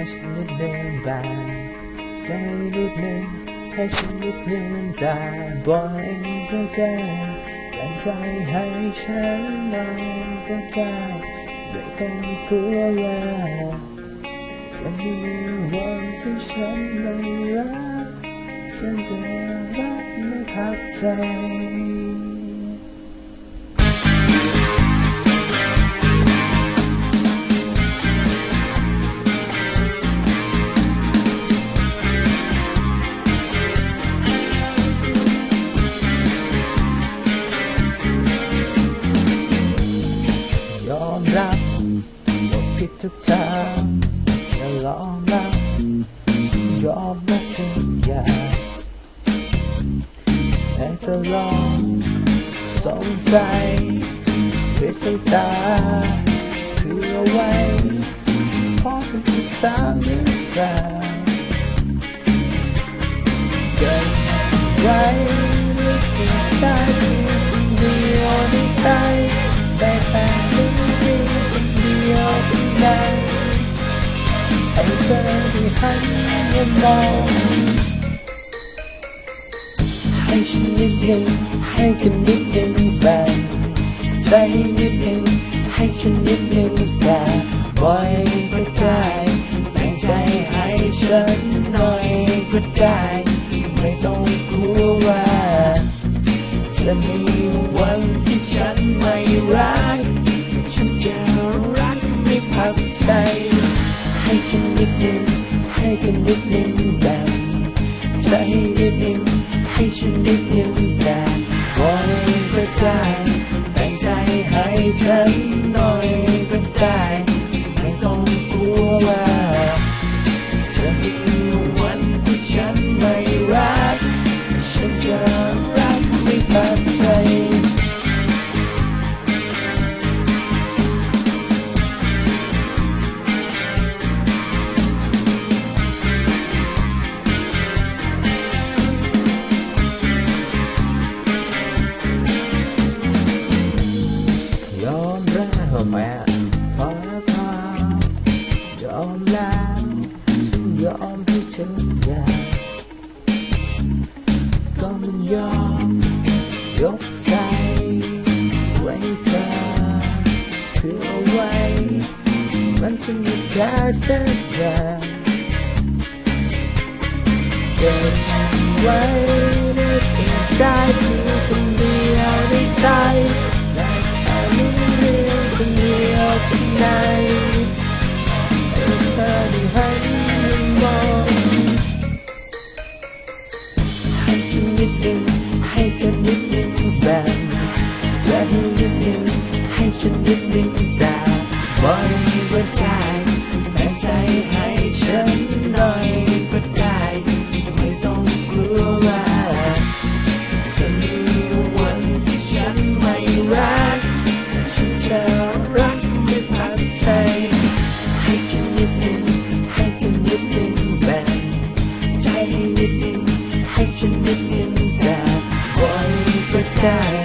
ให้ฉันนิดนึงบ้างใจนิดนึงให้ฉันนิดนึงจะบ่อยก็ได้แบ่งใจให้ฉันหน่อยก็ได้ไม่ต้องกลัวว่าจะมีวันที่ฉันไม่รักฉันจะรักไม่พักใจ ทุกทางอย่าลองรับยอมรับทุกอย่างแต่ก็ลองสงสัยด้วยสายตาเพื่อไว้เพราะเป็นทุกทางหรือเปล่าเกิดไว้ ได้หันมองให้ฉันนิดหนึ่งให้กันนิดหนึ่งแบ่งใจนิดหนึ่งให้ฉันนิดหนึ่งแต่บ่อยก็ได้แบ่งใจให้ฉันหน่อยก็ได้ไม่ต้องกลัวว่าจะมีวันที่ฉันไม่รัก ฉันจะรักไม่พักใจ ให้ฉันนิดหนึ่ง ให้กันนิดนึงแบ่งใจนิดนึงให้ฉันนิดนึงแต่วันก็ได้แบ่งใจให้ฉันหน่อยก็ได้ ไม่ต้องกลัวว่า แล้วแม่พอแล้วพอยอมแล้วฉันยอมให้เธออยาก็มันยอมยกใจไว้เธอเพื่อไว้ มันจะมีแค่เส้นทางเก็บไว้ ก็